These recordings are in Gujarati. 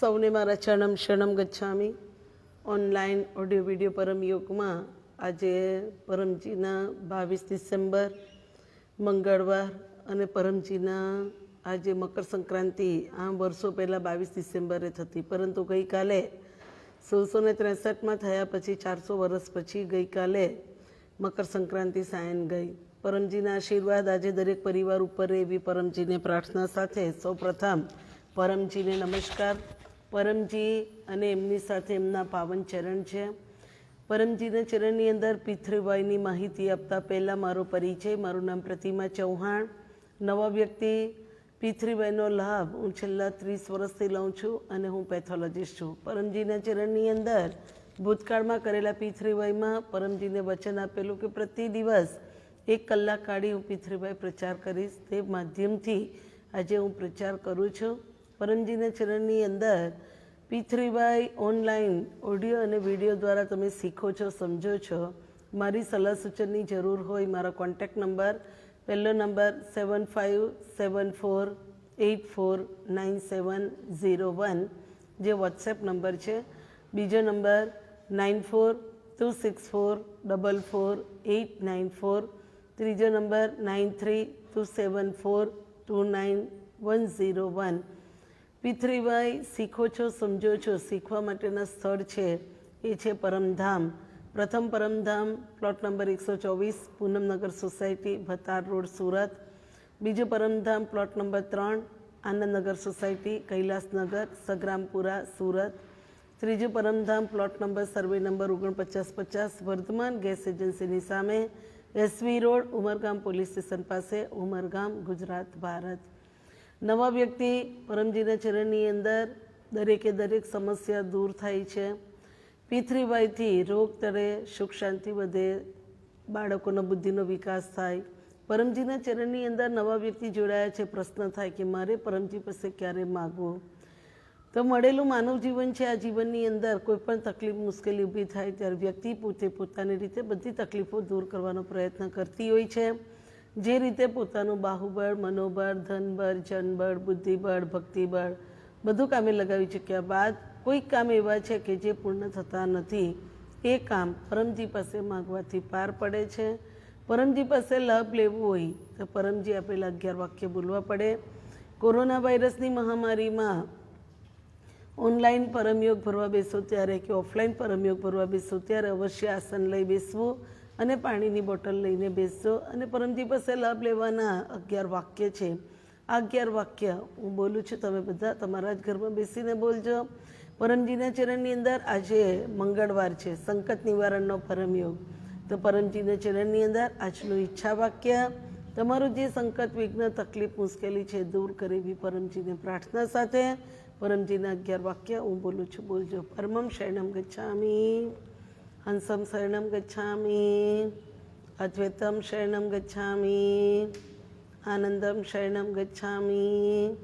સૌને મારા ચરણમ શરણમ ગચ્છામી. ઓનલાઈન ઓડિયો વીડિયો પરમ યોગમાં આજે પરમજીના બાવીસ ડિસેમ્બર, મંગળવાર અને પરમજીના આજે મકર સંક્રાંતિ આમ વર્ષો પહેલાં બાવીસ ડિસેમ્બરે થતી. પરંતુ ગઈકાલે સોળસો ને ત્રેસઠમાં થયા પછી ચારસો વર્ષ પછી ગઈકાલે મકર સંક્રાંતિ સાયન ગઈ. પરમજીના આશીર્વાદ આજે દરેક પરિવાર ઉપર એવી પરમજીને પ્રાર્થના સાથે સૌપ્રથમ પરમજીને નમસ્કાર. પરમજી અને એમની સાથે એમના પાવન ચરણ છે. પરમજીના ચરણની અંદર પિતૃવાયની માહિતી આપતા પહેલાં મારો પરિચય. મારું નામ પ્રતિમા ચૌહાણ. નવા વ્યક્તિ પિતૃવાયનો લાભ હું છેલ્લા ત્રીસ વર્ષથી લઉં છું અને હું પેથોલોજીસ્ટ છું. પરમજીના ચરણની અંદર ભૂતકાળમાં કરેલા પિતૃવાયમાં પરમજીને વચન આપેલું કે પ્રતિ દિવસ એક કલાક કાઢી હું પિતૃભાઈ પ્રચાર કરીશ. તે માધ્યમથી આજે હું પ્રચાર કરું છું. પરમજીના ચરણની અંદર પિતૃભાઈ ઓનલાઈન ઓડિયો અને વીડિયો દ્વારા તમે શીખો છો, સમજો છો. મારી સલાહ સૂચનની જરૂર હોય મારો કોન્ટેક્ટ નંબર, પહેલો number seven five seven four eight four nine seven zero one, જે વોટ્સએપ નંબર છે. બીજો number nine four two six four double four eight nine four, ત્રીજો number nine three two seven four two nine one zero one. પિતૃભાઈ શીખો છો, સમજો છો, શીખવા માટેના સ્થળ છે. એ છે પરમધામ. પ્રથમ પરમધામ, પ્લોટ નંબર એકસો ચોવીસ, પૂનમનગર સોસાયટી, ભતાર રોડ, સુરત. બીજું પરમધામ, પ્લોટ નંબર ત્રણ, આનંદનગર સોસાયટી, કૈલાસનગર, સગ્રામપુરા, સુરત. ત્રીજું Paramdham, plot number, survey number ઓગણપચાસ પચાસ, વર્ધમાન ગેસ એજન્સીની સામે, SV road, Umargam police station પાસે, ઉમરગામ, ગુજરાત, ભારત. નવા વ્યક્તિ પરમજીના ચરણની અંદર દરેકે દરેક સમસ્યા દૂર થાય છે. પિતૃભાઈથી રોગ તળે, સુખ શાંતિ વધે, બાળકોનો બુદ્ધિનો વિકાસ થાય. પરમજીના ચરણની અંદર નવા વ્યક્તિ જોડાયા છે. પ્રશ્ન થાય કે મારે પરમજી પાસે ક્યારે માગવું? તો મળેલું માનવ જીવન છે આ જીવનની અંદર. કોઈ પણ તકલીફ, મુશ્કેલી ઊભી થાય, ત્યારે વ્યક્તિ પોતે પોતાની રીતે બધી તકલીફો દૂર કરવાનો પ્રયત્ન કરતી હોય છે. જે રીતે પોતાનું બાહુબળ, મનોબળ, ધનબળ, જનબળ, બુદ્ધિબળ, ભક્તિબળ બધું કામે લગાવી ચૂક્યા બાદ કોઈક કામ એવા છે કે જે પૂર્ણ થતા નથી. એ કામ પરમજી પાસે માગવાથી પાર પડે છે. પરમજી પાસે લાભ લેવો હોય તો પરમજી આપેલા અગિયાર વાક્ય બોલવા પડે. કોરોના વાયરસની મહામારીમાં ઓનલાઈન પરમયોગ ભરવા બેસો ત્યારે કે ઓફલાઈન પરમયોગ ભરવા બેસો ત્યારે અવશ્ય આસન લઈ બેસવું. અને પાણીની બોટલ લઈને બેસજો. અને પરમજી પાસે લાભ લેવાના અગિયાર વાક્ય છે. આ અગિયાર વાક્ય, હું બોલું છું, તમે બધા તમારા જ ઘરમાં બેસીને બોલજો. પરમજીના ચરણની અંદર આજે મંગળવાર છે સંકટ નિવારણનો પરમયોગ. તો પરમજીના ચરણની અંદર આજનું ઈચ્છા વાક્ય, તમારું જે સંકટ, વિઘ્ન, તકલીફ, મુશ્કેલી છે, દૂર કરેવી પરમજીને પ્રાર્થના સાથે. પરમજીના અગિયાર વાક્ય, હું બોલું છું, બોલજો. પરમમ શરણમ ગચ્છામી. હંસમ શરણમ ગચ્છામી અદ્વૈતમ શરણમ ગચ્છામી આનંદમ શરણમ ગચ્છામી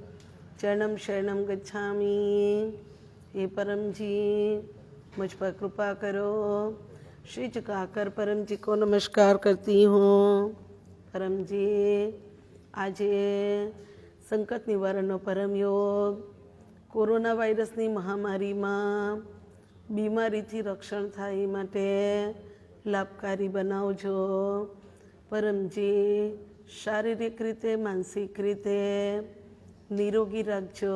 ચરણમ શરણમ ગચ્છામી હે પરમજી मुझ पर कृपा करो श्री चुकाकर परम जी को नमस्कार करती हूँ परम जी આજે સંકટ નિવારણનો પરમ યોગ કોરોના વાયરસની મહામારીમાં બીમારીથી રક્ષણ થાય એ માટે લાભકારી બનાવજો. પરમજી, શારીરિક રીતે, માનસિક રીતે નિરોગી રાખજો.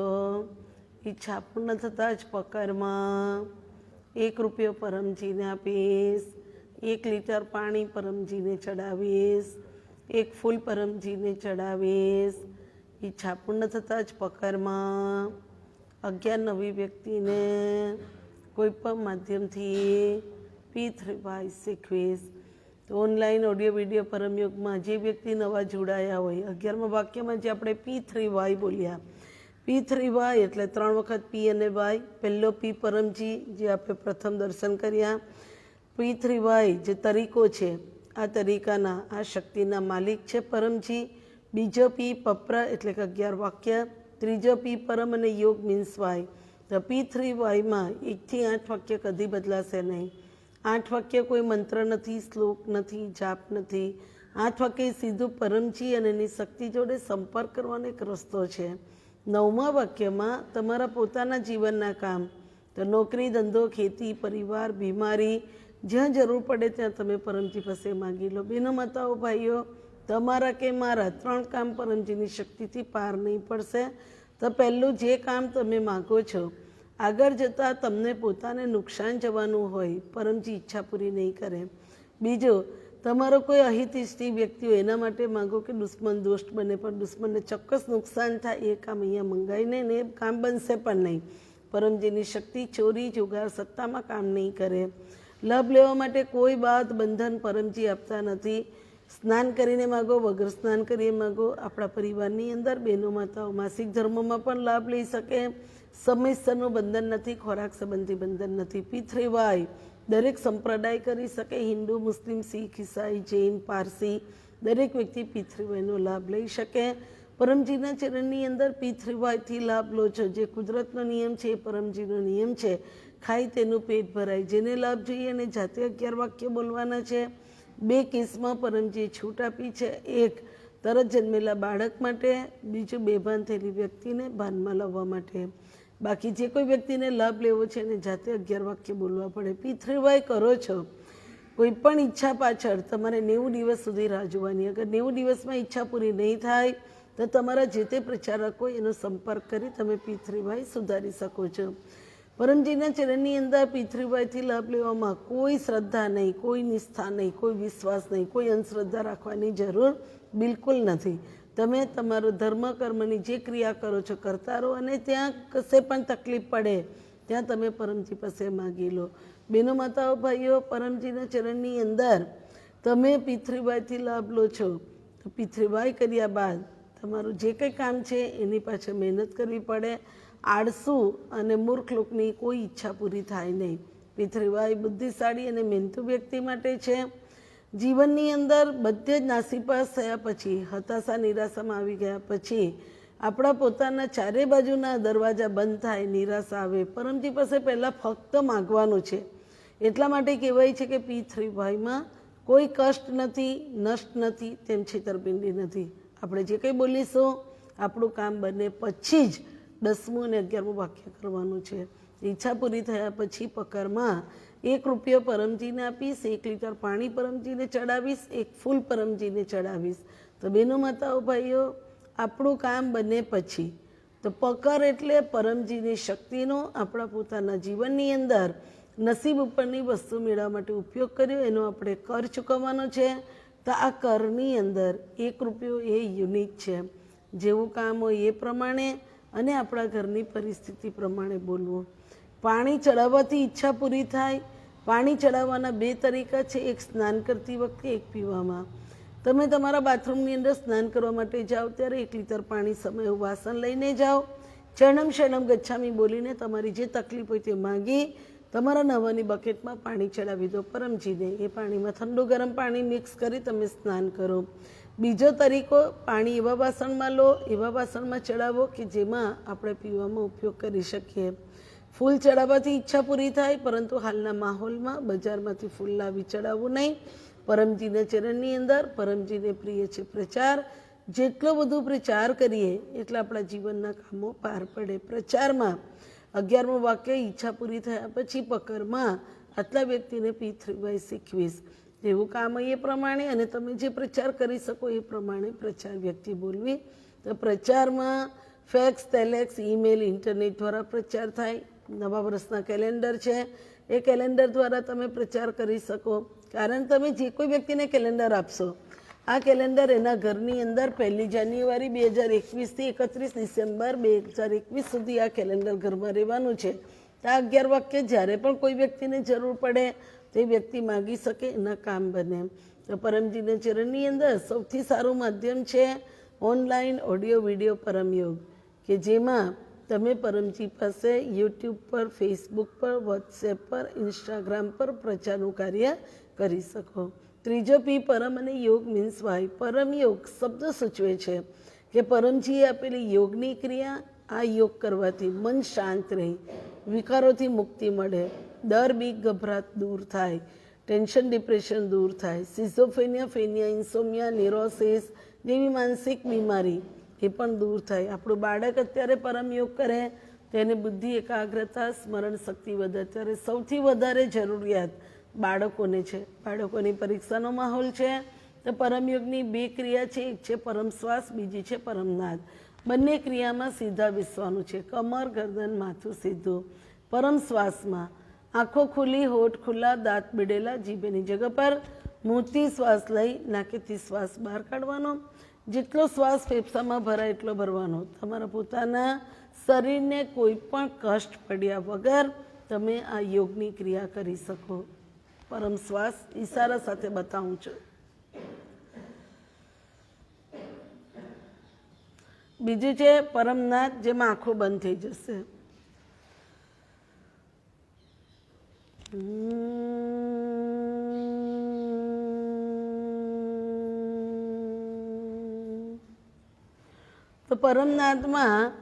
ઈચ્છા પૂર્ણ થતાં જ પકડમાં. એક રૂપિયો પરમજીને આપીશ. એક લીટર પાણી પરમજીને ચડાવીશ. એક ફૂલ પરમજીને ચડાવીશ. ઈચ્છા પૂર્ણ થતાં જ પકડમાં. અગિયાર નવી વ્યક્તિને કોઈ પણ માધ્યમથી પી થ્રી શીખવીશ તો ઓનલાઈન ઓડિયો વીડિયો પરમયોગમાં જે વ્યક્તિ નવા જોડાયા હોય, અગિયારમાં વાક્યમાં જે આપણે પી થ્રી વાય બોલ્યા. પી થ્રી વાય એટલે ત્રણ વખત પી અને વાય. પહેલો પી પરમજી, જે આપણે પ્રથમ દર્શન કર્યા. પી થ્રી વાય જે તરીકો છે, આ તરીકાના, આ શક્તિના માલિક છે પરમજી. બીજો પી પપ્ર એટલે કે અગિયાર વાક્ય. ત્રીજો પી પરમ અને યોગ મીન્સ વાય. તો પી થ્રી વાયમાં એકથી આઠ વાક્ય કદી બદલાશે નહીં. આઠ વાક્ય કોઈ મંત્ર નથી, શ્લોક નથી, જાપ નથી. આઠ વાક્ય સીધું પરમજી અને એની શક્તિ જોડે સંપર્ક કરવાનો એક રસ્તો છે. નવમા વાક્યમાં તમારા પોતાના જીવનના કામ. તો નોકરી, ધંધો, ખેતી, પરિવાર, બીમારી, જ્યાં જરૂર પડે ત્યાં તમે પરમજી પાસે માગી લો. બેનો માતાઓ, ભાઈઓ, તમારા કે મારા ત્રણ કામ પરમજીની શક્તિથી પાર નહીં પડશે. તો પહેલું જે કામ તમે માગો છો, આગળ જતાં તમને પોતાને નુકસાન જવાનું હોય, પરમજી ઈચ્છા પૂરી નહીં કરે. બીજો, તમારો કોઈ અહિતિષ્ઠી વ્યક્તિ હોય એના માટે માગો કે દુશ્મન દોષ બને, પણ દુશ્મનને ચોક્કસ નુકસાન થાય એ કામ અહીંયા મંગાવીને ને એ કામ બનશે પણ નહીં. પરમજીની શક્તિ ચોરી, જુગાર, સત્તામાં કામ નહીં કરે. લાભ લેવા માટે કોઈ બાદ બંધન પરમજી આપતા નથી. સ્નાન કરીને માગો, વગર સ્નાન કરીએ માગો. આપણા પરિવારની અંદર બહેનો, માતાઓ માસિક ધર્મમાં પણ લાભ લઈ શકે. સમયસરનું બંધન નથી, ખોરાક સંબંધી બંધન નથી. પિથરેવાય દરેક સંપ્રદાય કરી શકે. હિન્દુ, મુસ્લિમ, શીખ, ઈસાઈ, જૈન, પારસી દરેક વ્યક્તિ પિતૃવાયનો લાભ લઈ શકે. પરમજીના ચરણની અંદર પિતૃવાયથી લાભ લો છો. જે કુદરતનો નિયમ છે એ પરમજીનો નિયમ છે. ખાઈ તેનું પેટ ભરાય. જેને લાભ જોઈએ અને જાતે અગિયાર વાક્ય બોલવાના છે. બે કેસમાં પરમજીએ છૂટ આપી છે, એક તરત જન્મેલા બાળક માટે, બીજું બેભાન થયેલી વ્યક્તિને ભાનમાં લાવવા માટે. બાકી જે કોઈ વ્યક્તિને લાભ લેવો છે એને જાતે અગિયાર વાક્ય બોલવા પડે. પિતૃવાય કરો છો. કોઈ પણ ઈચ્છા પાછળ તમારે નેવું દિવસ સુધી રાહ જોવાની. અગર નેવું દિવસમાં ઈચ્છા પૂરી નહીં થાય, તો તમારા જે તે પ્રચારકો એનો સંપર્ક કરી તમે પિતૃભાઈ સુધારી શકો છો. પરમજીના ચરણની અંદર પિતૃભાઈથી લાભ લેવામાં કોઈ શ્રદ્ધા નહીં, કોઈ નિષ્ઠા નહીં, કોઈ વિશ્વાસ નહીં, કોઈ અંધશ્રદ્ધા રાખવાની જરૂર બિલકુલ નથી. તમે તમારો ધર્મ, કર્મની જે ક્રિયા કરો છો, કરતા રહો અને ત્યાં કશે પણ તકલીફ પડે, ત્યાં તમે પરમજી પાસે માગી લો. બેનો માતાઓ, ભાઈઓ, પરમજીના ચરણની અંદર તમે પિતૃભાઈથી લાભ લો છો. તો પિતૃભાઈ કર્યા બાદ તમારું જે કંઈ કામ છે એની પાછળ મહેનત કરવી પડે. આળસુ અને મૂર્ખ લોકોની કોઈ ઈચ્છા પૂરી થાય નહીં. પિતૃભાઈ બુદ્ધિશાળી અને મહેનતુ વ્યક્તિ માટે છે. જીવનની અંદર બધે જ નાસીપાસ થયા પછી, હતાશા, નિરાશામાં આવી ગયા પછી, આપણા પોતાના ચારે બાજુના દરવાજા બંધ થાય, નિરાશા આવે, પરમજી પાસે પહેલાં ફક્ત માગવાનું છે. એટલા માટે કહેવાય છે કે પી થ્રી ભાઈમાં કોઈ કષ્ટ નથી, નષ્ટ નથી, તેમ છેતરપિંડી નથી. આપણે જે કંઈ બોલીશું, આપણું કામ બને પછી જ દસમું અને અગિયારમું વાક્ય કરવાનું છે. ઈચ્છા પૂરી થયા પછી પકરમાં એક રૂપિયો પરમજીને આપીશ, એક લીટર પાણી પરમજીને ચડાવીશ, એક ફૂલ પરમજીને ચડાવીશ. તો બેનો માતાઓ, ભાઈઓ, આપણું કામ બને પછી. તો પકર એટલે પરમજીની શક્તિનો આપણા પોતાના જીવનની અંદર નસીબ ઉપરની વસ્તુ મેળવવા માટે ઉપયોગ કર્યો, એનો આપણે કર ચૂકવવાનો છે. તો આ કરની અંદર એક રૂપિયો એ યુનિક છે. જેવું કામ હોય એ પ્રમાણે અને આપણા ઘરની પરિસ્થિતિ પ્રમાણે બોલવું. પાણી ચડાવવાથી ઈચ્છા પૂરી થાય. પાણી ચડાવવાના બે તરીકા છે, એક સ્નાન કરતી વખતે, એક પીવામાં. તમે તમારા બાથરૂમની અંદર સ્નાન કરવા માટે જાઓ, ત્યારે એક લીટર પાણી સમય વાસણ લઈને જાઓ. ચરણમ શરણમ ગચ્છામી બોલીને તમારી જે તકલીફ હોય તે માગી તમારા નવાની બકેટમાં પાણી ચડાવી દો. પરમજીને એ પાણીમાં ઠંડુ ગરમ પાણી મિક્સ કરી તમે સ્નાન કરો. બીજો તરીકો પાણી એવા વાસણમાં લો, એવા વાસણમાં ચડાવો કે જેમાં આપણે પીવામાં ઉપયોગ કરી શકીએ. ફૂલ ચડાવવાથી ઈચ્છા પૂરી થાય, પરંતુ હાલના માહોલમાં બજારમાંથી ફૂલ લાવી ચડાવવું નહીં. પરમજીના ચરણની અંદર, પરમજીને પ્રિય છે પ્રચાર. જેટલો બધો પ્રચાર કરીએ, એટલા આપણા જીવનના કામો પાર પડે પ્રચારમાં. અગિયારમું વાક્ય, ઈચ્છા પૂરી થયા પછી પકરમાં. આટલા વ્યક્તિને પી થ્રી બાય શીખવીશ જેવું કામ એ પ્રમાણે અને તમે જે પ્રચાર કરી શકો એ પ્રમાણે પ્રચાર વ્યક્તિ બોલવી. તો પ્રચારમાં ફેક્સ, ટેલેક્સ, ઈમેલ, ઇન્ટરનેટ દ્વારા પ્રચાર થાય. નવા વર્ષના કેલેન્ડર છે. એ કેલેન્ડર દ્વારા તમે પ્રચાર કરી શકો. કારણ તમે જે કોઈ વ્યક્તિને કેલેન્ડર આપશો, આ કેલેન્ડર એના ઘરની અંદર પહેલી જાન્યુઆરી બે હજાર એકવીસથી એકત્રીસ ડિસેમ્બર બે હજાર એકવીસ સુધી આ કેલેન્ડર ઘરમાં રહેવાનું છે. આ અગિયાર વાક્ય જ્યારે પણ કોઈ વ્યક્તિને જરૂર પડે તે વ્યક્તિ માગી શકે, એના કામ બને. તો પરમજીના ચરણની અંદર સૌથી સારું માધ્યમ છે ઓનલાઈન ઓડિયો વીડિયો પરમયોગ, કે જેમાં તમે પરમજી પાસે યુટ્યુબ પર, ફેસબુક પર, વોટ્સએપ પર, ઇન્સ્ટાગ્રામ પર પ્રચારનું કાર્ય કરી શકો. ત્રીજો પી પરમ અને યોગ મીન્સ વાય. પરમ યોગ શબ્દ સૂચવે છે કે પરમજીએ આપેલી યોગની ક્રિયા આ યોગ કરવાથી મન શાંત રહે, વિકારોથી મુક્તિ મળે. ડર બીક ગભરાટ દૂર થાય ટેન્શન ડિપ્રેશન દૂર થાય સિઝોફેનિયા ફેનિયા ઇન્સોમિયા નિરોસિસ જેવી માનસિક બીમારી એ પણ દૂર થાય. આપણું બાળક અત્યારે પરમ યોગ કરે, તેને બુદ્ધિ, એકાગ્રતા, સ્મરણ શક્તિ વધે. ત્યારે સૌથી વધારે જરૂરિયાત બાળકોને છે. બાળકોની પરીક્ષાનો માહોલ છે, તો પરમયોગની બે ક્રિયા છે. એક છે પરમ શ્વાસ, બીજી છે પરમનાદ બંને ક્રિયામાં સીધા બેસવાનું છે. કમર, ગરદન, માથું સીધું. પરમ શ્વાસમાં આંખો ખુલ્લી હોઠ ખુલ્લા, દાંત બીડેલા, જીભેની જગ્યા પર મોટી શ્વાસ લઈ નાકેથી શ્વાસ બહાર કાઢવાનો. જેટલો શ્વાસ ફેફસામાં ભરાય એટલો ભરવાનો. તમારા પોતાના શરીરને કોઈ પણ કષ્ટ પડ્યા વગર તમે આ યોગની ક્રિયા કરી શકો. પરમ શ્વાસ ઈશારા સાથે બતાવું છું. બીજું છે પરમનાથ, જેમાં આંખો બંધ થઈ જશે. તો પરમનાથમાં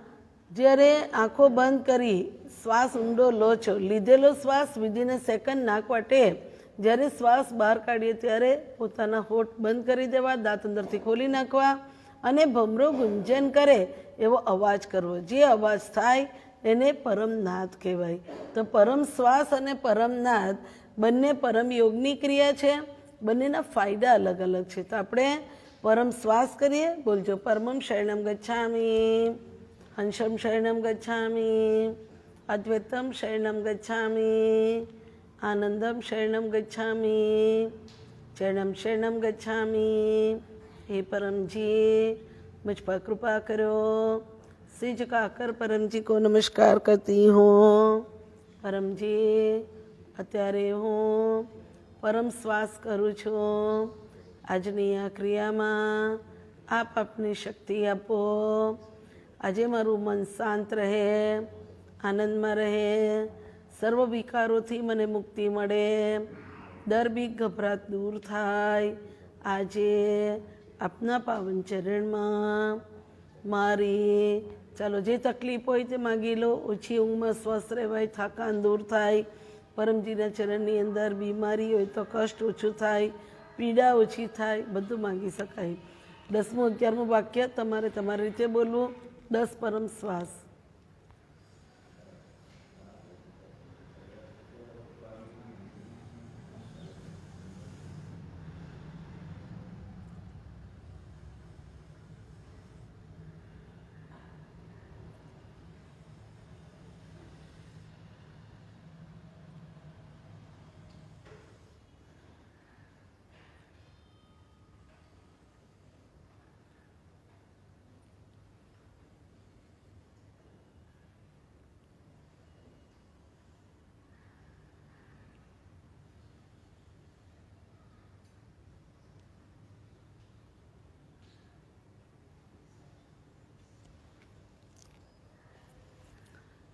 જ્યારે આંખો બંધ કરી શ્વાસ ઊંડો લો છો, લીધેલો શ્વાસ વિધિને સેકન્ડ નાખવા ટેપ જ્યારે શ્વાસ બહાર કાઢીએ ત્યારે પોતાના હોઠ બંધ કરી દેવા, દાંત અંદરથી ખોલી નાખવા અને ભમરો ગુંજન કરે એવો અવાજ કરવો. જે અવાજ થાય એને પરમનાથ કહેવાય. તો પરમ શ્વાસ અને પરમનાથ બંને પરમ યોગની ક્રિયા છે. બંનેના ફાયદા અલગ અલગ છે. તો આપણે પરમ શ્વાસ કરીએ. બોલજો, પરમમ શરણમ ગચ્છામી, હંસમ શરણમ ગચ્છામી, અદ્વૈતમ શરણમ ગચ્છામી, આનંદમ શરણમ ગચ્છામી, ચરણમ શરણમ ગચ્છામી. હે પરમજી, મુજ પર કૃપા કરો. सिर झुकाकर परम जी को नमस्कार करती हूँ પરમ જી અત્યારે હું પરમ શ્વાસ કરું છું આજની આ ક્રિયામાં આપ આપની શક્તિ આપો આજે મારું મન શાંત રહે આનંદમાં રહે સર્વ વિકારોથી મને મુક્તિ મળે દર બી ગભરાટ દૂર થાય આજે આપના પાવન ચરણમાં મારી ચાલો, જે તકલીફ હોય તે માગી લો. ઓછી ઊંઘમાં સ્વસ્થ રહેવાય, થાકાન દૂર થાય. પરમજીના ચરણની અંદર બીમારી હોય તો કષ્ટ ઓછું થાય. પીડા ઓછી થાય, બધું માગી શકાય. દસમું, અગિયારમું વાક્ય તમારે તમારી રીતે બોલવું. દસ પરમ શ્વાસ.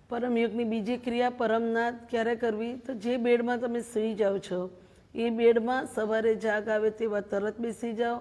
પરમયુગની બીજી ક્રિયા પરમના ક્યારે કરવી? તો જે બેડમાં તમે સૂઈ જાઓ છો, એ બેડમાં સવારે જાગ આવે તેવા તરત બેસી જાઓ,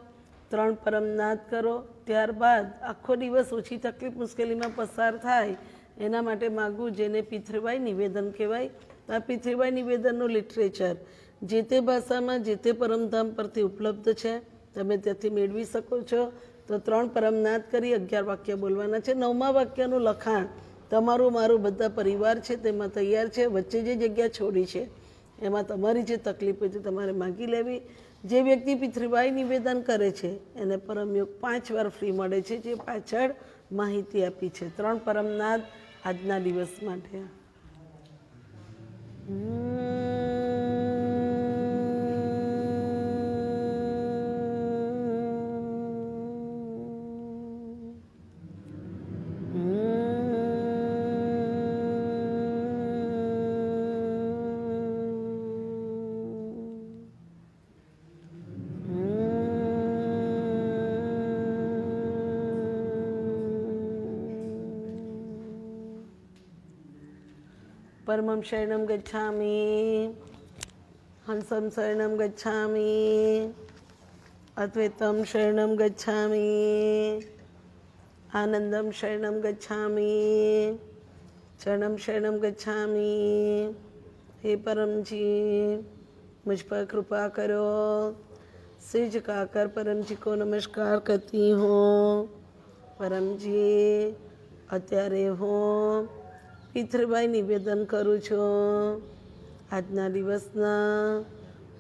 ત્રણ પરમનાદ કરો, ત્યારબાદ આખો દિવસ ઓછી તકલીફ મુશ્કેલીમાં પસાર થાય, એના માટે માગવું જેને પિતૃભાઈ નિવેદન કહેવાય. આ પિતૃભાઈ નિવેદનનું લિટરેચર જે તે ભાષામાં, જે તે પરમધામ પરથી ઉપલબ્ધ છે, તમે ત્યાંથી મેળવી શકો છો. તો ત્રણ પરમનાદ કરી અગિયાર વાક્ય બોલવાના છે. નવમા વાક્યનું લખાણ તમારું, મારું બધા પરિવાર છે, તેમાં તૈયાર છે, વચ્ચે જે જગ્યા છોડી છે, એમાં તમારી જે તકલીફ હોય તે તમારે માગી લેવી. જે વ્યક્તિ પૃથ્વીભાઈ નિવેદન કરે છે, એને પરમયોગ પાંચ વાર ફ્રી મળે છે, જે પાછળ માહિતી આપી છે. ત્રણ પરમનાથ આજના દિવસ માટે. હમ. शरणं गच्छामि हंसं शरणं गच्छामि अद्वैतं शरणं गच्छामि आनन्दं शरणं गच्छामि चरणं शरणं गच्छामि हे परम जी मुझ पर कृपा करो सिर झुकाकर परम जी को नमस्कार करती हूँ પરમજી અત્યારે હું પિતૃભાઈ નિવેદન કરું છું. આજના દિવસના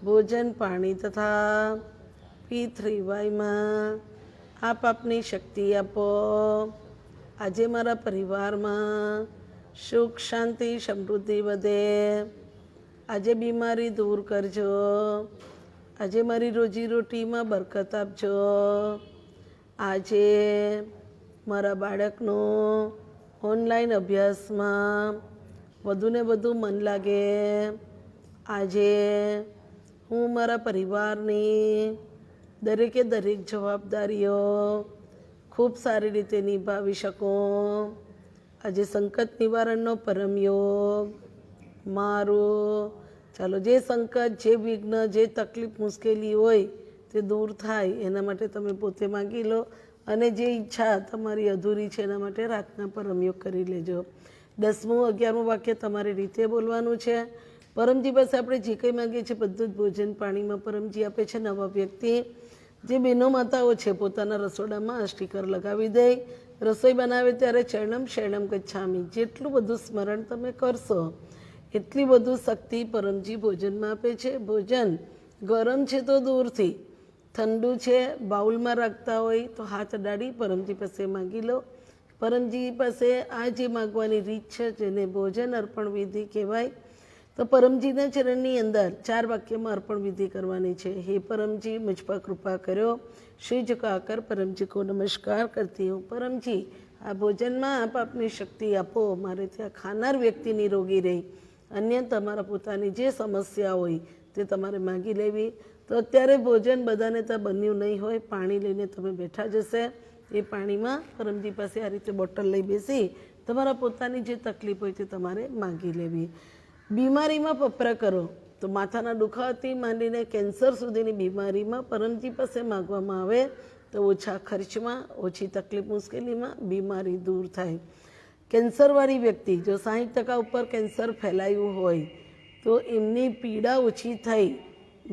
ભોજન પાણી તથા પિતૃભાઈમાં આપ આપની શક્તિ આપો. આજે મારા પરિવારમાં સુખ, શાંતિ, સમૃદ્ધિ વધે. આજે બીમારી દૂર કરજો. આજે મારી રોજીરોટીમાં બરકત આપજો. આજે મારા બાળકનો ઓનલાઈન અભ્યાસમાં વધુને વધુ મન લાગે. આજે હું મારા પરિવારની દરેકે દરેક જવાબદારીઓ ખૂબ સારી રીતે નિભાવી શકું. આજે સંકટ નિવારણનો પરમ યોગ મારું. ચાલો, જે સંકટ, જે વિઘ્ન, જે તકલીફ, મુશ્કેલી હોય તે દૂર થાય, એના માટે તમે પોતે માગી લો. અને જે ઈચ્છા તમારી અધૂરી છે એના માટે રાતના પરમયોગ કરી લેજો. દસમું, અગિયારમું વાક્ય તમારી રીતે બોલવાનું છે. પરમજી પાસે આપણે જે કંઈ માગીએ છીએ બધું જ ભોજન પાણીમાં પરમજી આપે છે. નવા વ્યક્તિ, જે બહેનો માતાઓ છે, પોતાના રસોડામાં સ્ટીકર લગાવી દે. રસોઈ બનાવે ત્યારે ચરણમ શરણમ ગચ્છામી. જેટલું બધું સ્મરણ તમે કરશો, એટલી બધું શક્તિ પરમજી ભોજનમાં આપે છે. ભોજન ગરમ છે તો દૂરથી. ઠંડુ છે, બાઉલમાં રાખતા હોય તો હાથ અડાડી પરમજી પાસે માગી લો. પરમજી પાસે આ જે માગવાની રીત છે, જેને ભોજન અર્પણ વિધિ કહેવાય, તો પરમજીના ચરણની અંદર ચાર વાક્યમાં અર્પણ વિધિ કરવાની છે. હે પરમજી, મુજ પર કૃપા કર્યો. શ્રી ઝુકાકર પરમજી કો નમસ્કાર કરતી હું પરમજી, આ ભોજનમાં આપ આપની શક્તિ આપો. મારે ત્યાં ખાનાર વ્યક્તિ નિરોગી રહી. અન્ય તમારા પોતાની જે સમસ્યા હોય તે તમારે માગી લેવી. તો અત્યારે ભોજન બધાને ત્યાં બન્યું નહીં હોય. પાણી લઈને તમે બેઠા જશે. એ પાણીમાં પરમજી પાસે આ રીતે બોટલ લઈ બેસી તમારા પોતાની જે તકલીફ હોય તે તમારે માગી લેવી. બીમારીમાં પપરા કરો. તો માથાના દુખાવાથી માંડીને કેન્સર સુધીની બીમારીમાં પરમજી પાસે માગવામાં આવે તો ઓછા ખર્ચમાં, ઓછી તકલીફ મુશ્કેલીમાં બીમારી દૂર થાય. કેન્સરવાળી વ્યક્તિ જો સાહીઠ ટકા ઉપર કેન્સર ફેલાયું હોય તો એમની પીડા ઓછી થઈ.